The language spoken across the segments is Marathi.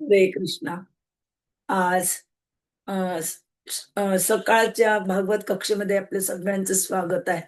हरे कृष्णा. आज सकाळच्या भागवत कक्षेमध्ये आपल्या सगळ्यांचं स्वागत आहे.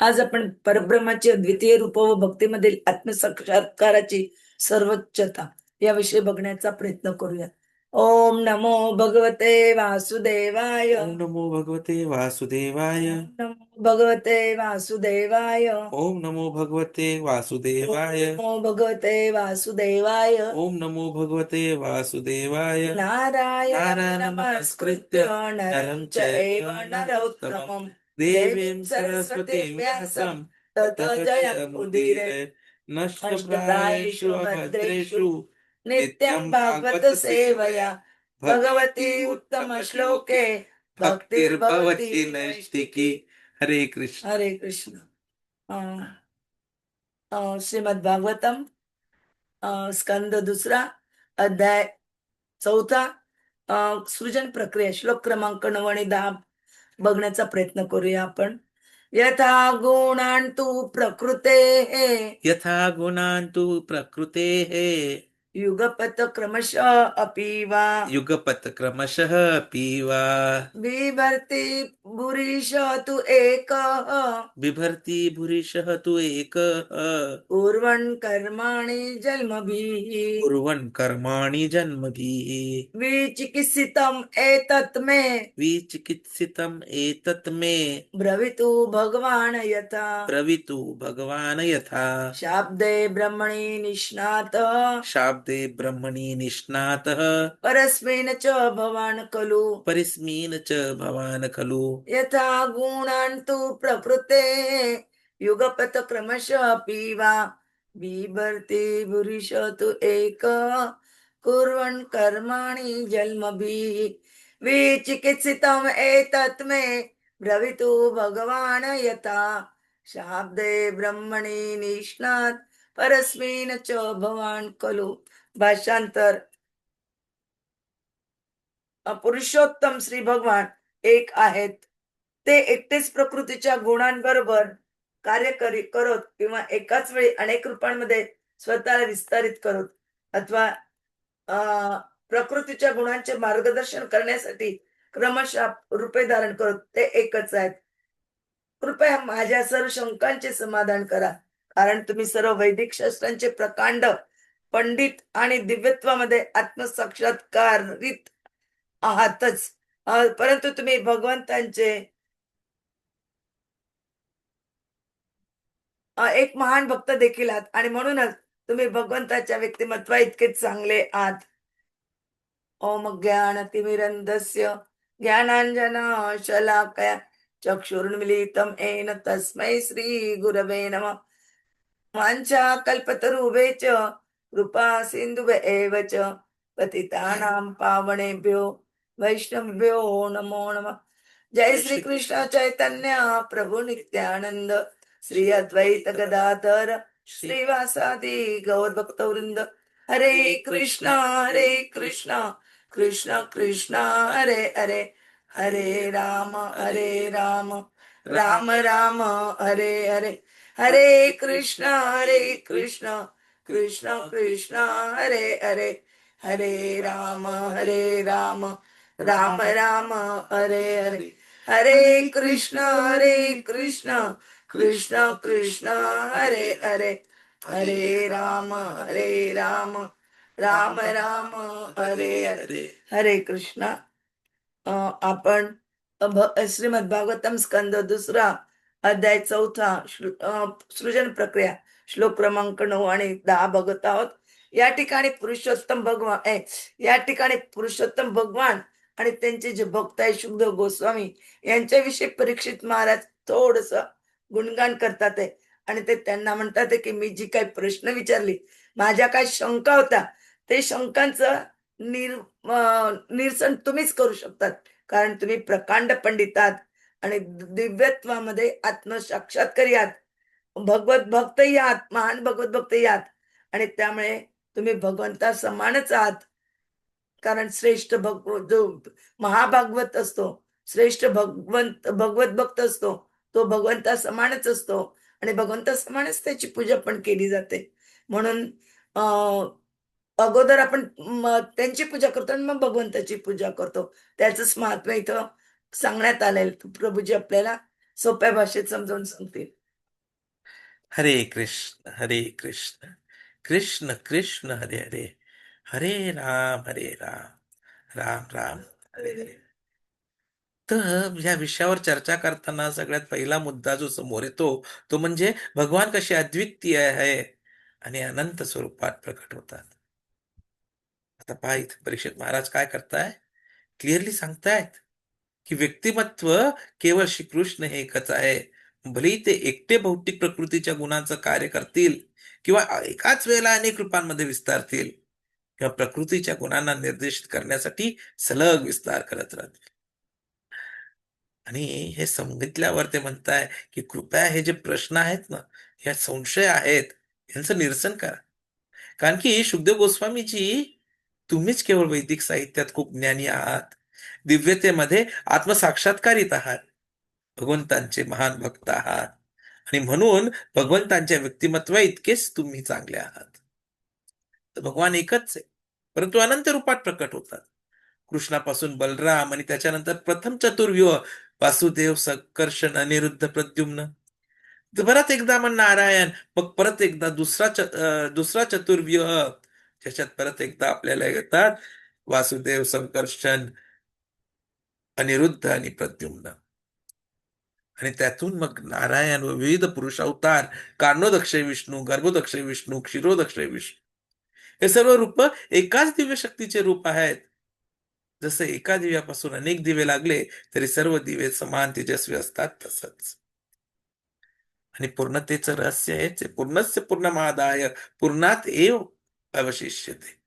आज आपण परब्रह्माची अद्वितीय रूप व भक्तीमधील आत्मसाक्षात्काराची सर्वोच्चता याविषयी बघण्याचा प्रयत्न करूया. ओम नमो भगवते वासुदेवाय. ओम नमो भगवते वासुदेवाय. नमो भगवते वासुदेवाय। ओम नमो भगवते वासुदेवाय। ओम नमो भगवते वासुदेवाय। ओम नमो भगवते वासुदेवाय। नारायण नमस्कृत्य। नरं चैव नरोत्तमं देवीं सरस्वतीं व्यासं ततो तत जयमुदीरे नष्टप्रायेषु अभद्रेषु नित्यं भागवत सेवया। भगवती उत्तम श्लोके भक्तिर्भवती नैष्टिकी हरे कृष्ण. हरे कृष्ण. श्रीमद भागवतम स्कंद दुसरा अध्याय चौथा सृजन प्रक्रिया श्लोक क्रमांक नऊ आणि दहा. बघण्याचा प्रयत्न करूया आपण. यथा गुणान तू प्रकृते यथा गुणान् तु प्रकृतेः युगपत क्रमशः अपि वा। युगपत् क्रमशः पीवा बिभर्ति भुरीश तु एकः। बिभर्ति भूरिशः तु एकः। कुर्वन् कर्माणि जन्मभिः। कुर्वन् कर्माणि जन्मभिः। विचिकित्सितम् एतत् मे। विचिकित्सितम् एतत् मे। ब्रवीतु भगवान् यथा। ब्रवीतु भगवान् यथा। शाब्दे ब्रह्मणि निष्णात। शाब्दे ब्रह्मणि निष्णातः। परस्मिन् च भवान् खलु। परिस्मिन् च भवान् खलु। यथा गुणान् तु प्रकृते युगपत क्रमशः अपि वा। बिभर्ति पुरुष तु एक। कुर्वन् कर्माणि जन्मभिः। विचिकित्सितम् एतत् मे। ब्रवीतु भगवान् यथा। शाब्दे ब्रह्मणि निष्णात्। परस्मिन् च भवान् खलु। भाषांतर. पुरुषोत्तम श्री भगवान एक आहेत. ते एकटेच प्रकृतीच्या गुणांबरोबर कार्य करी करत किंवा एकाच वेळी अनेक रूपांमध्ये स्वतःला विस्तारित करत अथवा प्रकृतीच्या गुणांचे मार्गदर्शन करण्यासाठी क्रमशः रूपे धारण करत ते एकच आहेत. कृपया माझ्या सर्व शंकांचे समाधान करा. कारण तुम्ही सर्व वैदिक शास्त्रांचे प्रकांड पंडित आणि दिव्यत्वामध्ये आत्मसाक्षात्कारित आहातच. परंतु तुम्ही भगवंतांचे एक महान भक्त देखील आहात आणि म्हणूनच तुम्ही भगवंताच्या व्यक्तिमत्वा इतके चांगले आहात. ओम ज्ञान तिमिरंदस्य ज्ञानाञ्जन शलाकया चक्षुर्मिलितम एन तस्मै श्री गुरभेन नमः. वाञ्छाकल्पतरुभे च कृपा सिन्धुव एव च पतितानां पावणेभ्यो वैष्णवभ्यो नमो नमः जय श्री कृष्ण चैतन्य प्रभु नित्यानंद श्री अद्वैत गदाधर श्रीवासादि गौर भक्तवृंद हरे कृष्ण हरे कृष्ण कृष्ण कृष्ण हरे हरे हरे राम हरे राम राम राम हरे हरे हरे कृष्ण हरे कृष्ण कृष्ण कृष्ण हरे हरे हरे राम हरे राम राम राम हरे हरे हरे कृष्ण हरे कृष्ण कृष्ण कृष्ण हरे हरे हरे राम हरे राम राम राम हरे हरे हरे कृष्ण. अं, आपण श्रीमद भागवतम स्कंद दुसरा अध्याय चौथा सृजन प्रक्रिया. श्लोक क्रमांक नऊ आणि दहा बघत आहोत. या ठिकाणी पुरुषोत्तम भगवान या ठिकाणी पुरुषोत्तम भगवान आणि त्यांचे जे भक्त आहे शुभदेव गोस्वामी यांच्याविषयी परीक्षित महाराज थोडस गुणगान करतात आहे. आणि ते त्यांना म्हणतात की मी जी काही प्रश्न विचारली माझ्या काय शंका होत्या ते शंकांचं निर निरसन तुम्हीच करू शकतात. कारण तुम्ही प्रकांड पंडित आहात आणि दिव्यत्वामध्ये आत्मसाक्षात्कारी आहात. भगवत भक्तही आहात महान भगवत भक्तही आहात आणि त्यामुळे तुम्ही भगवंता समानच आहात. कारण श्रेष्ठ भग जो महाभागवत असतो श्रेष्ठ भगवंत भगवत भक्त असतो तो भगवंता समानच असतो. आणि भगवंता समानच त्याची पूजा पण केली जाते. म्हणून अं अगोदर आपण त्यांची पूजा करतो आणि मग भगवंताची पूजा करतो. त्याचंच महात्मा इथं सांगण्यात आलेलं. प्रभूजी आपल्याला सोप्या भाषेत समजावून सांगतील. हरे कृष्ण हरे कृष्ण कृष्ण कृष्ण हरे हरे हरे राम हरे राम राम राम हरे हरे. तर या विषयावर चर्चा करताना सगळ्यात पहिला मुद्दा जो समोर येतो तो म्हणजे भगवान कसे अद्वितीय आहे आणि अनंत स्वरूपात प्रकट होतात. आता पहा इथे परीक्षित महाराज काय करताय? क्लिअरली सांगतायत की व्यक्तिमत्व केवळ श्रीकृष्ण हे एकच आहे. भलेही ते एकटे भौतिक प्रकृतीच्या गुणांचं कार्य करतील किंवा एकाच वेळेला अनेक रूपांमध्ये विस्तारतील किंवा प्रकृतीच्या गुणांना निर्देशित करण्यासाठी सलग विस्तार करत राहतील. आणि हे सांगितल्यावर ते म्हणताय की कृपया हे जे प्रश्न आहेत ना या संशय आहेत यांचं निरसन करा. कारण की शुभदेव गोस्वामीजी तुम्हीच केवळ वैदिक साहित्यात खूप ज्ञानी आहात दिव्यतेमध्ये आत्मसाक्षात्कारित आहात. भगवंतांचे महान भक्त आहात. आणि म्हणून भगवंतांच्या व्यक्तिमत्व इतकेच तुम्ही चांगले आहात. तर भगवान एकच आहे. परंतु अनंत रूपात प्रकट होतात. कृष्णापासून बलराम आणि त्याच्यानंतर प्रथम चतुर्व्यूह वासुदेव संकर्षण अनिरुद्ध प्रद्युम्न. परत एकदा मग नारायण मग परत एकदा दुसरा च दुसरा चतुर्व्यूह ज्याच्यात परत एकदा आपल्याला येतात वासुदेव संकर्षण अनिरुद्ध आणि प्रद्युम्न. आणि त्यातून मग नारायण व विविध पुरुष अवतार कारणोदक्ष विष्णू गर्भोदक्ष विष्णू क्षीरोदक्ष विष्णू हे सर्व रूप एकाच दिव्य शक्तीचे रूप आहेत. जसे एका दिव्यापासून अनेक दिवे लागले तरी सर्व दिवे समान तेजस्वी असतात तसंच. आणि पूर्णतेचं रहस्य हेच पूर्णस्य पूर्णस्य पूर्णमादाय पूर्णात एव अवशिष्यते.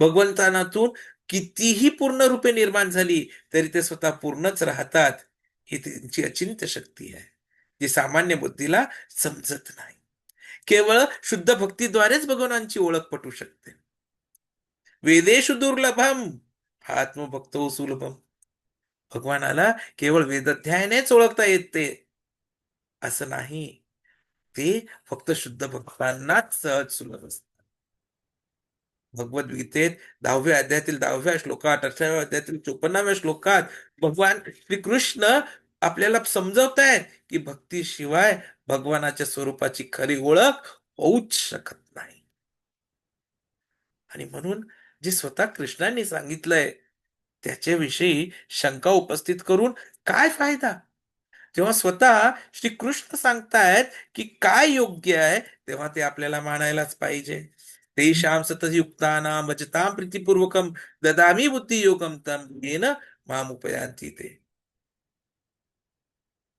भगवंतानातून कितीही पूर्ण रूपे निर्माण झाली तरी ते स्वतः पूर्णच राहतात. ही त्यांची अचिंत्य शक्ती आहे जी सामान्य बुद्धीला समजत नाही. केवळ शुद्ध भक्तीद्वारेच भगवानांची ओळख पटू शकते. वेदेशु दुर्लभम आत्मभक्त सुलभम. भगवानाला केवळ वेदाध्यायानेच ओळखता येते असं नाही. ते फक्त शुद्ध भक्तांनाच सहज सुलभ असत. भगवद्गीतेत दहाव्या अध्यायातील दहाव्या श्लोकात अठराव्या अध्यायातील चोपन्नाव्या श्लोकात भगवान श्रीकृष्ण आपल्याला समजवतायत की भक्तीशिवाय भगवानाच्या स्वरूपाची खरी ओळख होऊच शकत नाही. आणि म्हणून जे स्वतः कृष्णाने सांगितलंय त्याच्याविषयी शंका उपस्थित करून काय फायदा? जेव्हा स्वतः श्रीकृष्ण सांगतायत की काय योग्य आहे तेव्हा ते आपल्याला मानायलाच पाहिजे. तेषां सतयुक्तानां वचतां प्रीतिपूर्वकं ददामि बुद्धियोगं तं येन मामुपयांती ते।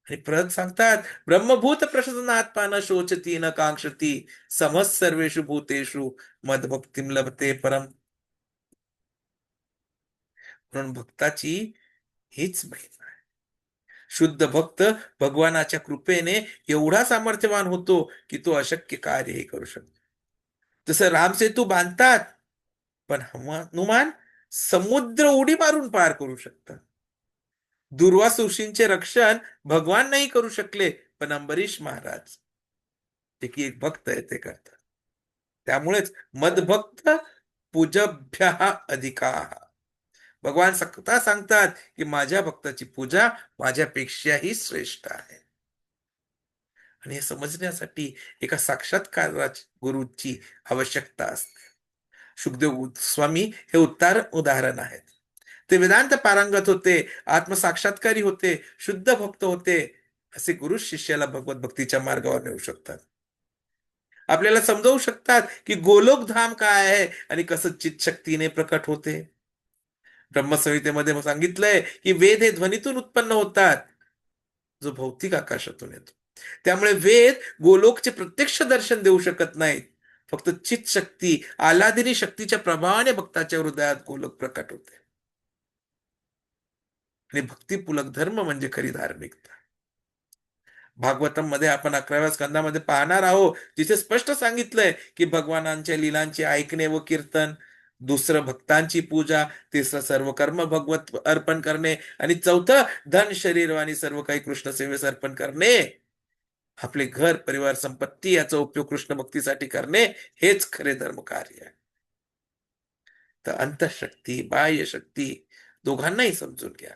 आणि परत सांगतात ब्रह्मभूत प्रशदनात्मा न शोचती न कांक्षती समज सर्वेषु भूतेषु मदभक्तिं लभते परम। म्हणून भक्ताची हीच महिमा आहे। शुद्ध भक्त भगवानाच्या कृपेने एवढा सामर्थ्यवान होतो की तो अशक्य कार्यही करू शकतो। जसं रामसेतू बांधतात पण हनुमान समुद्र उडी मारून पार करू शकतात. दुर्वास ऋषींचे रक्षण भगवान नाही करू शकले पण अंबरीश महाराज ते की एक भक्त आहे ते करतात. त्यामुळेच मदभक्त पूजभ्य अधिका. भगवान सत्ता सांगतात की माझ्या भक्ताची पूजा माझ्यापेक्षाही श्रेष्ठ आहे. आणि हे समजण्यासाठी एका साक्षात्कार गुरुची आवश्यकता असते. सुखदेव स्वामी हे उत्तर उदाहरण आहेत. ते वेदांत पारंगत होते आत्मसाक्षात्कारी होते शुद्ध भक्त होते असे गुरु शिष्याला भगवत भक्तीच्या मार्गावर नेऊ शकतात. आपल्याला समजावू शकतात की गोलोक धाम काय आहे आणि कसं चित शक्तीने प्रकट होते. ब्रह्मसंहितेमध्ये सांगितलंय की वेद हे ध्वनीतून उत्पन्न होतात. जो भौतिक आकाशातून येतो. त्यामुळे वेद गोलोकचे प्रत्यक्ष दर्शन देऊ शकत नाहीत. फक्त चित शक्ती आलादिनी शक्तीच्या प्रभावाने भक्ताच्या हृदयात गोलोक प्रकट होते. आणि भक्तीपूलक धर्म म्हणजे खरी धार्मिकता. भागवतममध्ये आपण अकराव्या स्कंदामध्ये पाहणार आहोत जिथे स्पष्ट सांगितलंय की भगवानांच्या लिलांचे ऐकणे व कीर्तन दुसरं भक्तांची पूजा तिसरं सर्व कर्म भगवत अर्पण करणे आणि चौथं धन शरीर आणि सर्व काही कृष्ण सेवेस अर्पण करणे. आपले घर परिवार संपत्ती याचा उपयोग कृष्ण भक्तीसाठी करणे हेच खरे धर्म कार्य आहे. तर अंतशक्ती बाह्य शक्ती दोघांनाही समजून घ्या.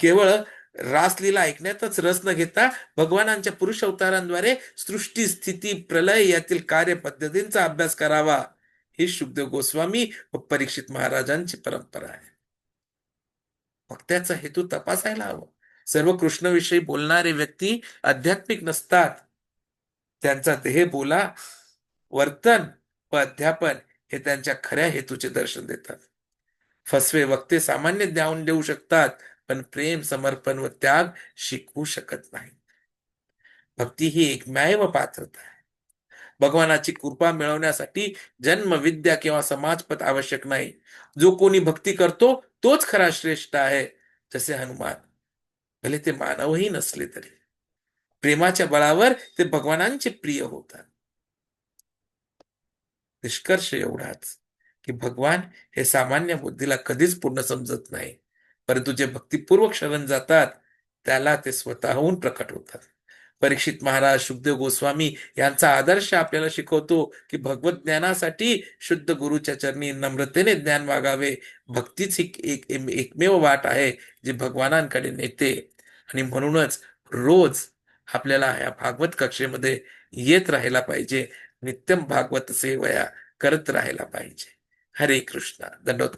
केवळ रासलीला ऐकण्यातच रस न घेता भगवानांच्या पुरुष अवतारांद्वारे सृष्टी स्थिती प्रलय यातील कार्यपद्धतींचा अभ्यास करावा. ही शुभदेव गोस्वामी व परीक्षित महाराजांची परंपरा आहे. भक्त्याचा हेतू तपासायला हवं. सर्व कृष्णविषयी बोलणारे व्यक्ती आध्यात्मिक नसतात. त्यांचा देह बोला वर्तन व अध्यापन हे त्यांच्या खऱ्या हेतूचे दर्शन देतात. फसवे वक्ते सामान्य ज्ञान देऊ शकतात पण प्रेम समर्पण व त्याग शिकवू शकत नाही भक्ती ही एकमेव पात्रता आहे. भगवानाची कृपा मिळवण्यासाठी जन्म विद्या किंवा समाजपद आवश्यक नाही. जो कोणी भक्ती करतो तोच खरा श्रेष्ठ आहे जसे हनुमान. भले ते मानवही नसले तरी. प्रेमाच्या बळावर ते भगवानांचे प्रिय होतात. निष्कर्ष एवढाच की भगवान हे सामान्य बुद्धीला कधीच पूर्ण समजत नाही. परंतु जे भक्तीपूर्वक शरण जातात त्याला ते स्वतःहून प्रकट होतात. परीक्षित महाराज शुद्धदेव गोस्वामी यांचा आदर्श आपल्याला शिकवतो की भगवत ज्ञानासाठी शुद्ध गुरुच्या चरणी नम्रतेने ज्ञान वागावे. भक्तीच ही एक एक- एकमेव वाट आहे जी भगवानांकडे नेते आणि म्हणूनच रोज आपल्याला या भागवत कक्षेमध्ये येत राहायला पाहिजे. नित्यम भागवत सेवया करत राहायला पाहिजे. हरे कृष्ण. दंडोत